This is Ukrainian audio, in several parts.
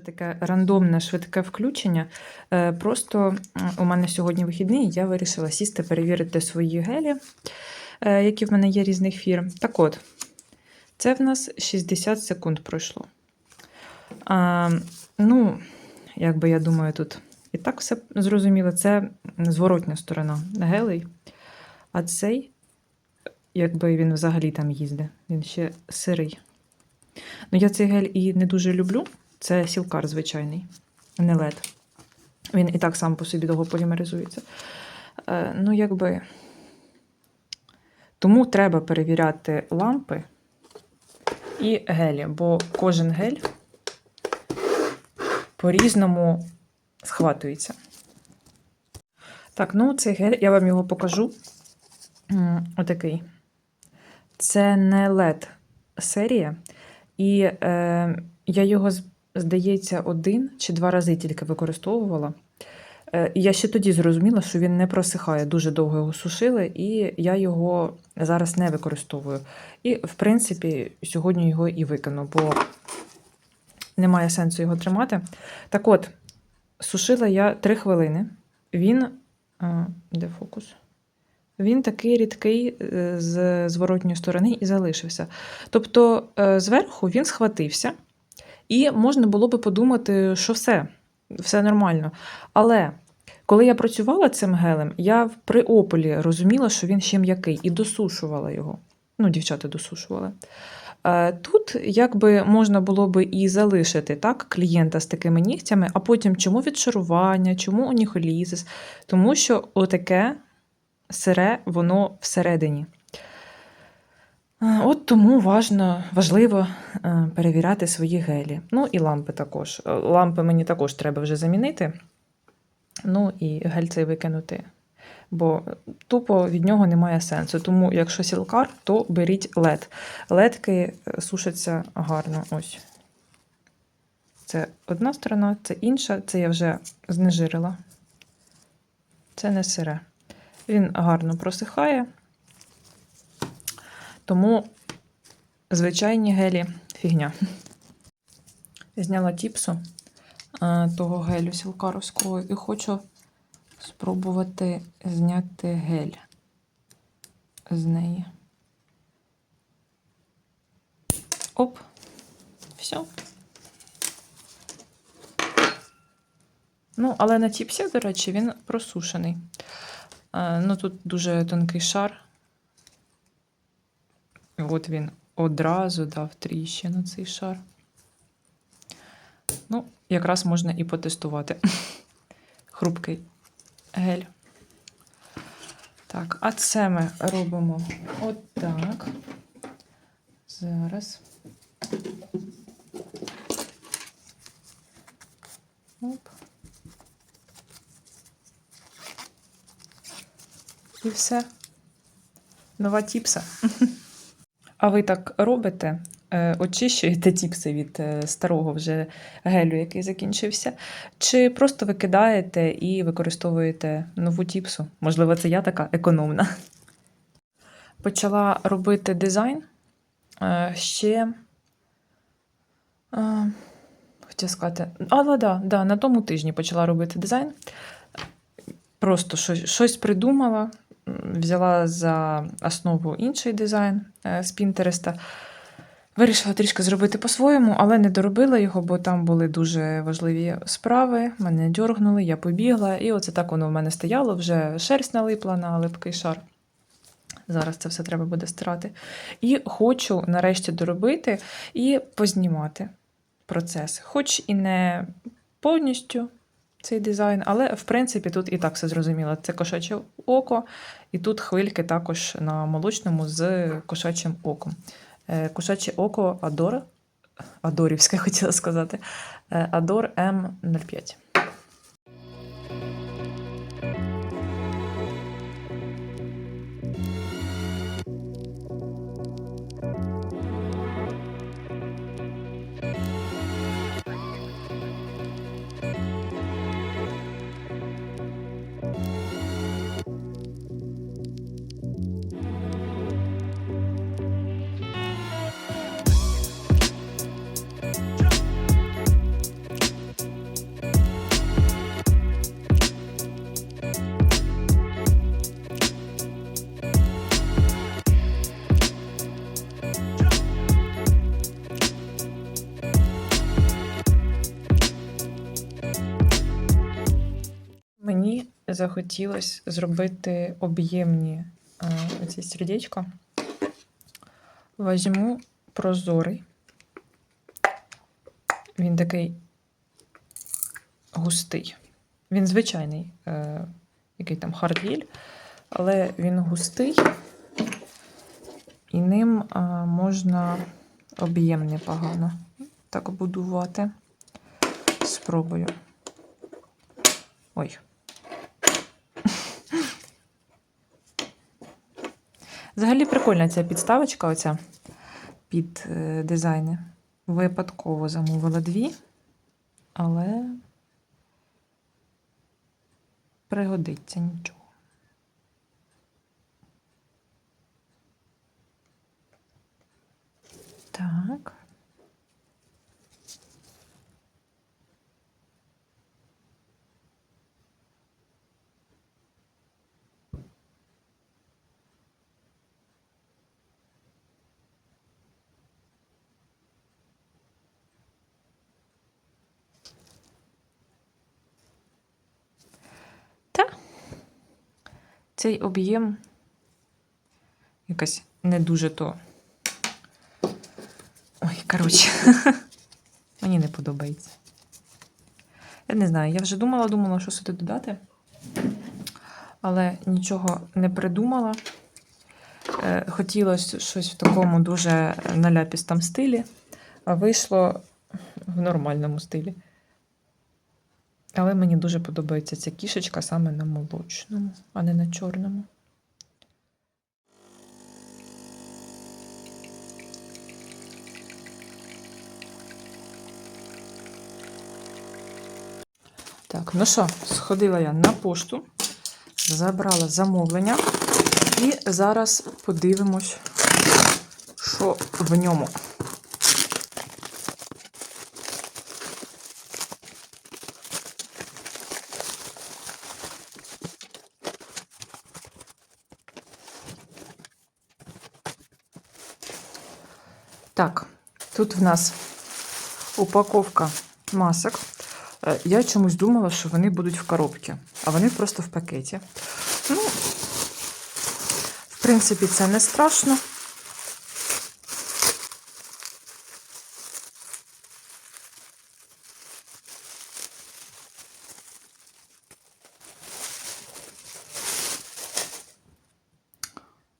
дуже таке рандомне, швидке включення. Е, Просто у мене сьогодні вихідний, і я вирішила сісти, перевірити свої гелі, е, які в мене є різних фірм. Так от, це в нас 60 секунд пройшло. А, ну, як би я думаю, тут і так все зрозуміло. Це зворотня сторона гелей. А цей, якби він взагалі там їздить, він ще сирий. Ну, я цей гель і не дуже люблю. Це сілкар звичайний, не лед. Він і так сам по собі довго полімеризується. Е, ну, якби. Тому треба перевіряти лампи і гелі, бо кожен гель по-різному схватується. Так, ну цей гель, я вам його покажу. Отакий. Це не LED серія. І е, я його, здається, один чи два рази тільки використовувала. Е, я ще тоді зрозуміла, що він не просихає. Дуже довго його сушили, і я його зараз не використовую. І, в принципі, сьогодні його і викину, бо немає сенсу його тримати. Так от, сушила я 3 хвилини. Він. Де фокус? Він такий рідкий е, з зворотньої сторони і залишився. Тобто, е, зверху він схватився, і можна було би подумати, що все, все нормально. Але коли я працювала цим гелем, я при ополі розуміла, що він ще м'який, і досушувала його. Ну, дівчата досушували. Е, Тут якби можна було би і залишити так, клієнта з такими нігтями, а потім чому відшарування, чому уніхолізис, тому що отаке сире, воно всередині. От тому важно, важливо е, перевіряти свої гелі. Ну і лампи також. Е, Лампи мені також треба вже замінити. Ну і гель цей викинути. Бо тупо від нього немає сенсу. Тому, якщо сілкар, то беріть лед. Ледки е, сушаться гарно. Ось. Це одна сторона, це інша. Це я вже знежирила. Це не сире. Він гарно просихає. Тому звичайні гелі фігня. Зняла тіпсу е, того гелю сілкаровського і хочу спробувати зняти гель з неї. Оп, все. Ну, але на тіпсі, до речі, він просушений. Е, Ну, тут дуже тонкий шар. От він одразу дав тріщину цей шар. Ну, якраз можна і потестувати. Хрупкий гель. Так, а це ми робимо отак. Зараз. Оп. І все. Нова тіпса. А ви так робите? Е, Очищуєте тіпси від е, старого вже гелю, який закінчився, чи просто викидаєте і використовуєте нову тіпсу? Можливо, це я така економна. Почала робити дизайн е, ще. Хотіла сказати, але да, да, на тому тижні почала робити дизайн. Просто щось, придумала, взяла за основу інший дизайн е, з Пінтереста. Вирішила трішки зробити по-своєму, але не доробила його, бо там були дуже важливі справи. Мене дьоргнули, я побігла, і оце так воно в мене стояло, вже шерсть налипла на липкий шар. Зараз це все треба буде стирати. І хочу нарешті доробити і познімати процес. Хоч і не повністю цей дизайн, але в принципі тут і так все зрозуміло. Це кошаче око, і тут хвильки також на молочному з кошачим оком. Е, Кошаче око Адор, Адорівське хотіла сказати. Е, Адор М05. Захотілося зробити об'ємні е, оці сердечка. Возьму прозорий. Він такий густий. Він звичайний, е, який там хардвіль, але він густий, і ним е, можна об'єм непогано так будувати. Спробую. Ой. Взагалі прикольна ця підставочка, оця під е, дизайни. Випадково замовила дві, але пригодиться нічого. Так. Та цей об'єм якась не дуже то. Ой, коротше, мені не подобається. Я не знаю, я вже думала, думала, що сюди додати, але нічого не придумала. Е, Хотілося щось в такому дуже наляпістому стилі, а вийшло в нормальному стилі. Але мені дуже подобається ця кішечка саме на молочному, а не на чорному. Так, ну що, сходила я на пошту, забрала замовлення і зараз подивимось, що в ньому. Так, тут в нас упаковка масок. Е, Я чомусь думала, що вони будуть в коробці, а вони просто в пакеті. Ну, в принципі, це не страшно.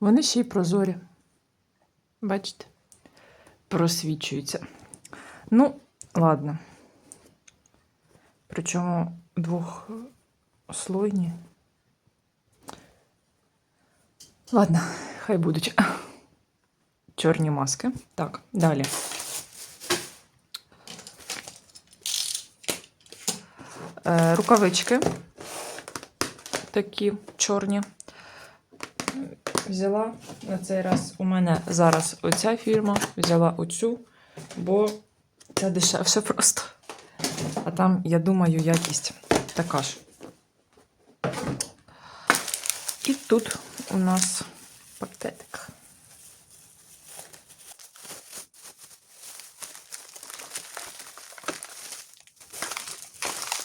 Вони ще й прозорі. Бачите? Просвічуються. Ну, ладно. Причому двохслойні. Ладно, хай будуть чорні маски. Так, далі. Е, рукавички такі чорні. Взяла на цей раз у мене зараз оця фірма, взяла оцю, бо це дешевше просто. А там, я думаю, якість така ж. І тут у нас пакетик.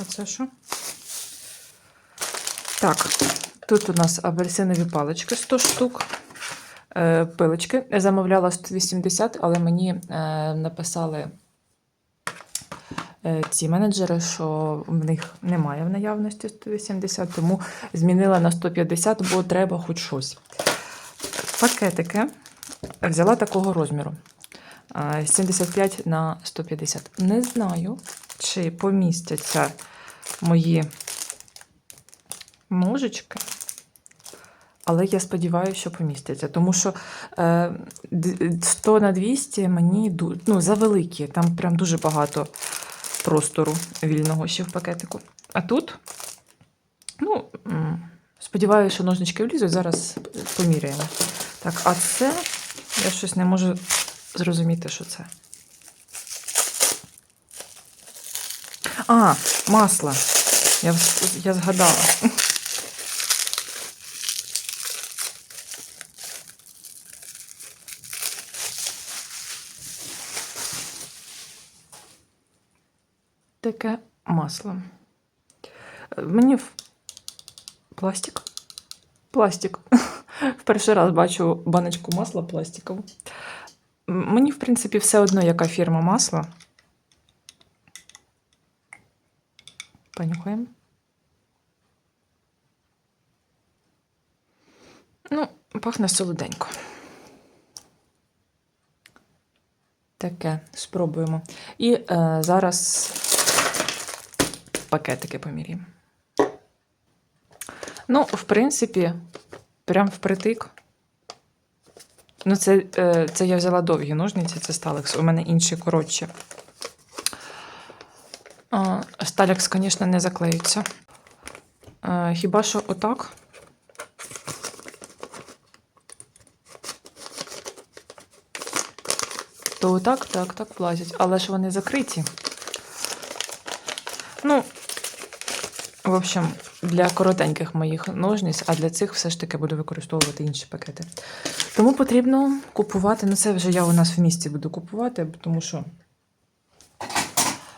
А це що? Так, тут у нас апельсинові палички 100 штук. Е, Пилочки. Я замовляла 180, але мені е, написали е, ці менеджери, що в них немає в наявності 180, тому змінила на 150, бо треба хоч щось. Пакетики взяла такого розміру. е, 75 на 150. Не знаю, чи помістяться мої ножички. Але я сподіваюся, що помістяться. Тому що е, 100 на 200 мені ну, завеликі. Там прям дуже багато простору вільного ще в пакетику. А тут, ну, сподіваюся, що ножнички влізуть. Зараз поміряємо. Так, а це я щось не можу зрозуміти, що це. А, масло. Я, я згадала. Таке масло. Е, Мені в Пластик. Пластик. В перший раз бачу баночку масла пластикову. Мені, в принципі, все одно, яка фірма масла. Понюхаємо. Ну, пахне солоденько. Таке, спробуємо. І е, зараз пакетики поміряємо. Ну, в принципі, прям впритик. Ну, це, е, це я взяла довгі ножниці, це Сталекс. У мене інші коротші. Сталекс, звісно, не заклеються. Е, Хіба що отак. То отак, так, так плазять, але ж вони закриті. Ну, в общем, для коротеньких моїх ножниць, а для цих все ж таки буду використовувати інші пакети. Тому потрібно купувати. Ну, це вже я у нас в місті буду купувати, тому що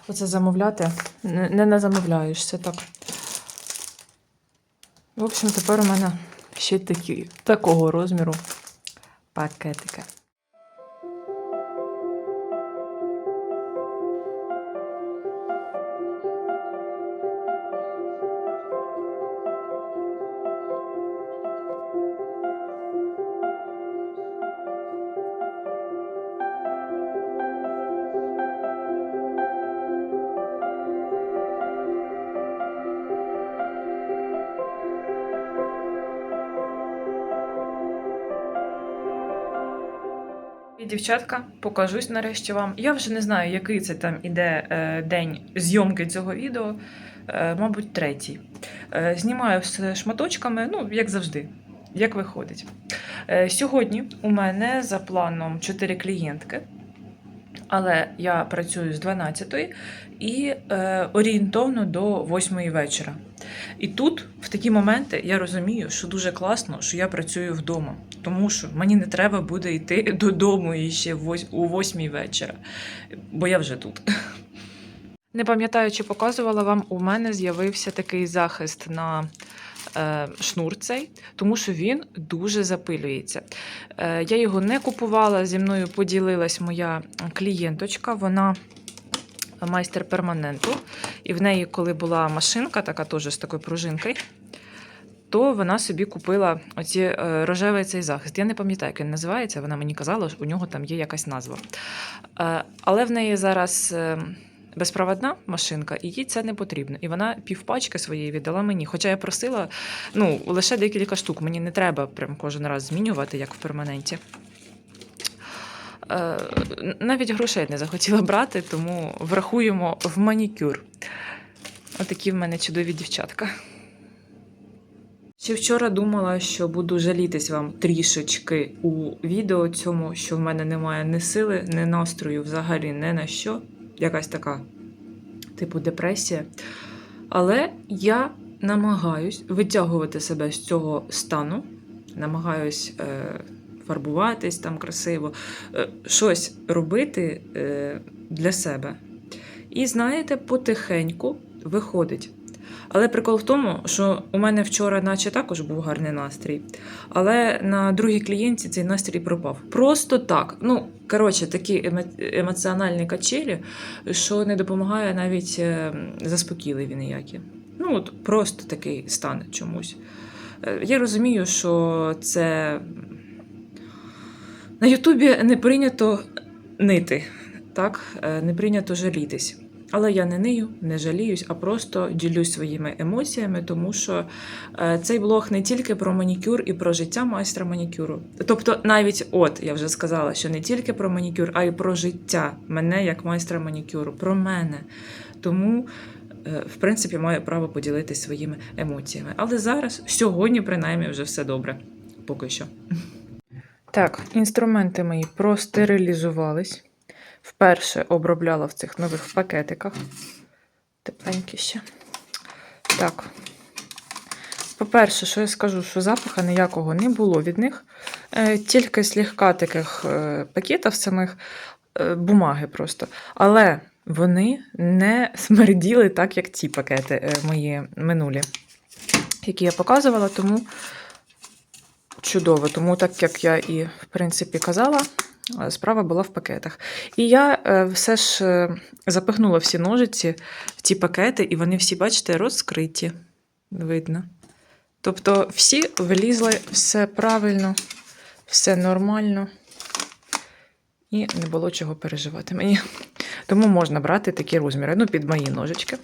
оце замовляти не, назамовляєшся так. В общем, тепер у мене ще такі, такого розміру пакетики. Дівчатка, покажусь нарешті вам. Я вже не знаю, який це там іде е, день зйомки цього відео. Е, мабуть, третій. Е, знімаю все шматочками, ну, як завжди, як виходить. Сьогодні у мене за планом 4 клієнтки. Але я працюю з 12 і е, орієнтовно до 8 вечора. І тут, в такі моменти, я розумію, що дуже класно, що я працюю вдома, тому що мені не треба буде йти додому і ще у 8 вечора, бо я вже тут. Не пам'ятаю, чи показувала вам, у мене з'явився такий захист на шнур цей, тому що він дуже запилюється. Е, я його не купувала, зі мною поділилась моя клієнточка. Вона майстер перманенту. І в неї, коли була машинка, така теж з такою пружинкою, то вона собі купила оці е, рожевий цей захист. Я не пам'ятаю, як він називається. Вона мені казала, що у нього там є якась назва. Е, але в неї зараз. Безпроводна машинка, і їй це не потрібно. І вона півпачки своєї віддала мені. Хоча я просила ну, лише декілька штук. Мені не треба прям кожен раз змінювати, як в перманенті. Е, навіть грошей не захотіла брати, тому врахуємо в манікюр. Отакі в мене чудові дівчатка. Ще вчора думала, що буду жалітись вам трішечки у відео цьому, що в мене немає ні сили, ні настрою взагалі не на що. Якась така, типу, депресія. Але я намагаюсь витягувати себе з цього стану, намагаюсь е, фарбуватись там красиво, е, щось робити е, для себе. І знаєте, потихеньку виходить. Але прикол в тому, що у мене вчора, наче також був гарний настрій, але на другій клієнті цей настрій пропав. Просто так. Ну, коротше, такі емо- емоціональні качелі, що не допомагає навіть е, заспокійливі ніякі. Ну, от просто такий стан чомусь. Е, Я розумію, що це на Ютубі не прийнято нити, так? Е, не прийнято жалітись. Але я не нию, не жаліюсь, а просто ділюсь своїми емоціями, тому що е, цей блог не тільки про манікюр і про життя майстра манікюру. Тобто, навіть от я вже сказала, що не тільки про манікюр, а й про життя мене як майстра манікюру, про мене. Тому, е, в принципі, маю право поділитися своїми емоціями. Але зараз, сьогодні, принаймні, вже все добре. Поки що. Так, інструменти мої простерилізувались. Вперше обробляла в цих нових пакетиках. Тепленькі. Так. По-перше, що я скажу, що запаха ніякого не було від них. Е, Тільки слегка таких е, пакетів самих е, бумаги просто. Але вони не смерділи так, як ці пакети мої минулі. які я показувала, тому чудово. Тому, так як я і в принципі казала, справа була в пакетах. І я е, все ж е, запихнула всі ножиці в ці пакети, і вони всі, бачите, розкриті. Видно. Тобто всі влізли, все правильно, все нормально. І не було чого переживати мені. Тому можна брати такі розміри. Ну, під мої ножички.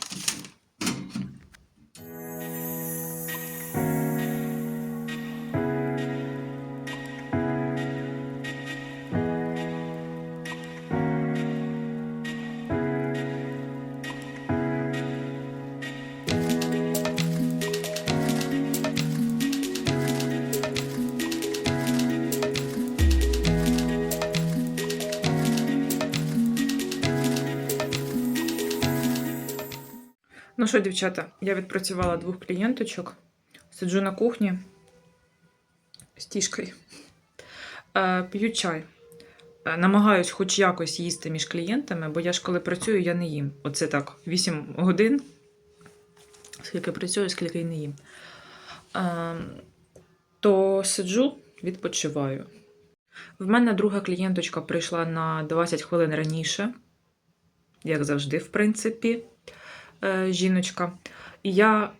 Ну що, дівчата, я відпрацювала двох клієнточок. Сиджу на кухні з тішкою. Е, п'ю чай. Е, намагаюсь хоч якось їсти між клієнтами, бо я ж коли працюю, я не їм. Оце так, 8 годин. Скільки працюю, скільки й не їм. Е, то сиджу, відпочиваю. В мене друга клієнточка прийшла на 20 хвилин раніше, як завжди, в принципі жіночка. І я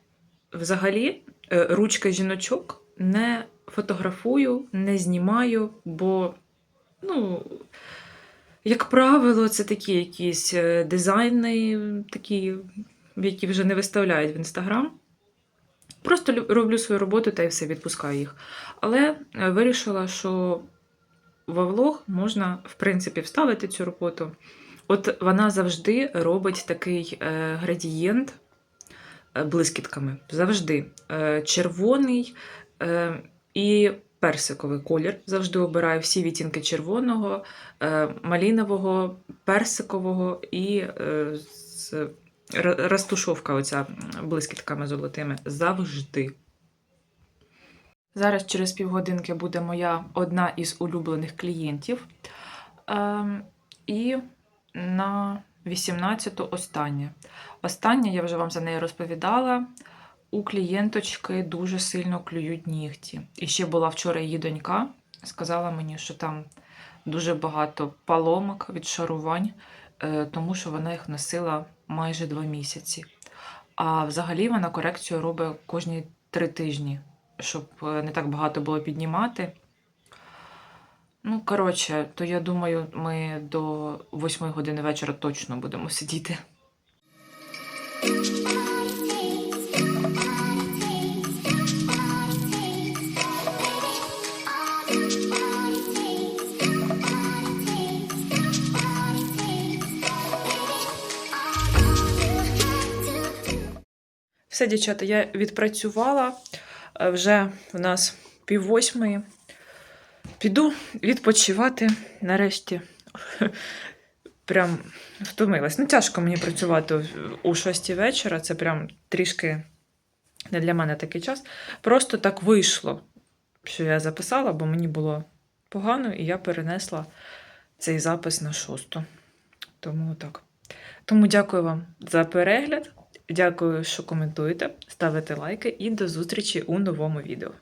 взагалі е, ручки жіночок не фотографую, не знімаю, бо, ну, як правило, це такі якісь е, дизайни, такі, які вже не виставляють в інстаграм. Просто роблю свою роботу та й все відпускаю їх. Але е, вирішила, що во влог можна, в принципі, вставити цю роботу. От вона завжди робить такий е, градієнт е, блискітками. Завжди. Е, червоний і персиковий колір. Завжди обираю всі відтінки червоного, малінового, персикового і розтушовка оця блискітками золотими. Завжди. Зараз через півгодинки буде моя одна із улюблених клієнтів. Ем, і на 18-ту останнє. Останнє, я вже вам за неї розповідала. У клієнточки дуже сильно клюють нігті. І ще була вчора її донька, сказала мені, що там дуже багато паломок від шарувань, е, тому що вона їх носила майже два місяці. А взагалі вона корекцію робить кожні три тижні, щоб е, не так багато було піднімати. Ну, коротше, то я думаю, ми до 8 години вечора точно будемо сидіти. Все, дівчата, я відпрацювала. Е, Вже в нас пів восьмої. Піду відпочивати нарешті. Прям втомилась. Ну, тяжко мені працювати у 6 вечора. Це прям трішки не для мене такий час. Просто так вийшло, що я записала, бо мені було погано, і я перенесла цей запис на шосту. Тому так. Тому дякую вам за перегляд. Дякую, що коментуєте, ставите лайки, і до зустрічі у новому відео.